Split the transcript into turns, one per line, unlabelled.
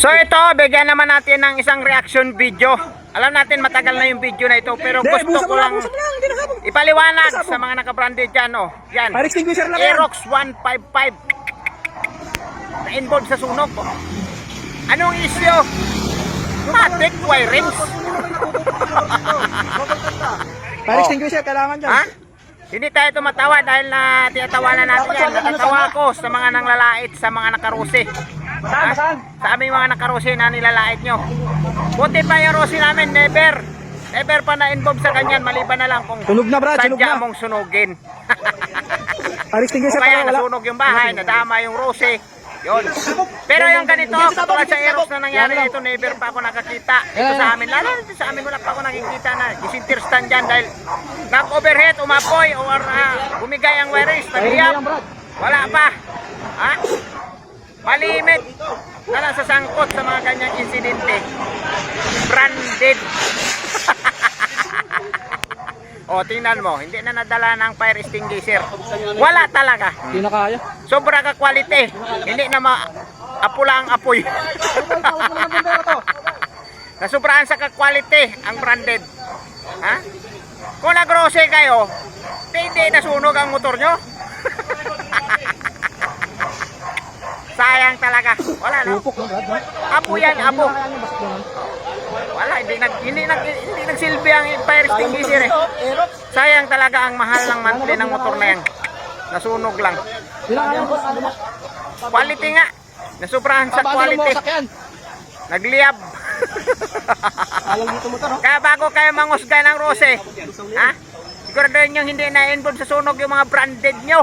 So ito, bigyan naman natin ng isang reaction video. Alam natin matagal na yung video na ito pero gusto ko
lang,
ipaliwanag sa mga nakabranded dyan. Oh. Yan. Aerox 155 na involved sa sunog. Oh. Anong issue? Matic wirings.
Fire extinguisher, kailangan dyan.
Ha? Hindi tayo tumatawa dahil na tinatawanan natin yan. Natatawa ko sa mga nanglalait sa mga nakaruse.
Saan, saan?
Sa aming mga nakaruse na nilalait nyo. Buti pa yung rose namin, never. Never pa na-involve sa kanyan, maliban na lang kung
Sunog na, Brad, sunog
sadya
na.
mong sunugin.
Fire extinguisher
Kung kaya
wala.
nasunog yung bahay, nadama yung rose. Yun. Pero yung ganito, katulad sa Eros na nangyari ito, never pa ako nakakita. Ito sa amin, lalo dito sa amin, wala pa ako nakikita na disinterestan dyan dahil nag-overhead, umapoy, or uh, bumigay ang wirings, nagiyap. Wala pa. Ha? Malimit na lang sa mga kanyang insidente. Branded. o, tingnan mo, hindi na nadala ng fire extinguisher. Wala talaga.
Hindi na kaya.
Sobra ka quality. Hindi na ma apula ang apoy. Nasubraan sa ka-quality ang branded. Ha? Kung nagrose kayo, di, hindi nasunog ang motor nyo. Sayang talaga. Wala no.
Pupok, no, Brad?
Apo yan, apo. Wala, hindi nag hindi nag hindi nagsilbi ang fire extinguisher eh. Sayang talaga ang mahal ng monthly ng motor na yan. Nasunog lang.
Na?
Quality nga. Nasubrahan sa quality. Nagliyab.
Alam dito mo to, no?
Kaya bago kayo mangusga ng rose, ha? Siguraduhin nyo hindi na-involve sa sunog yung mga branded nyo.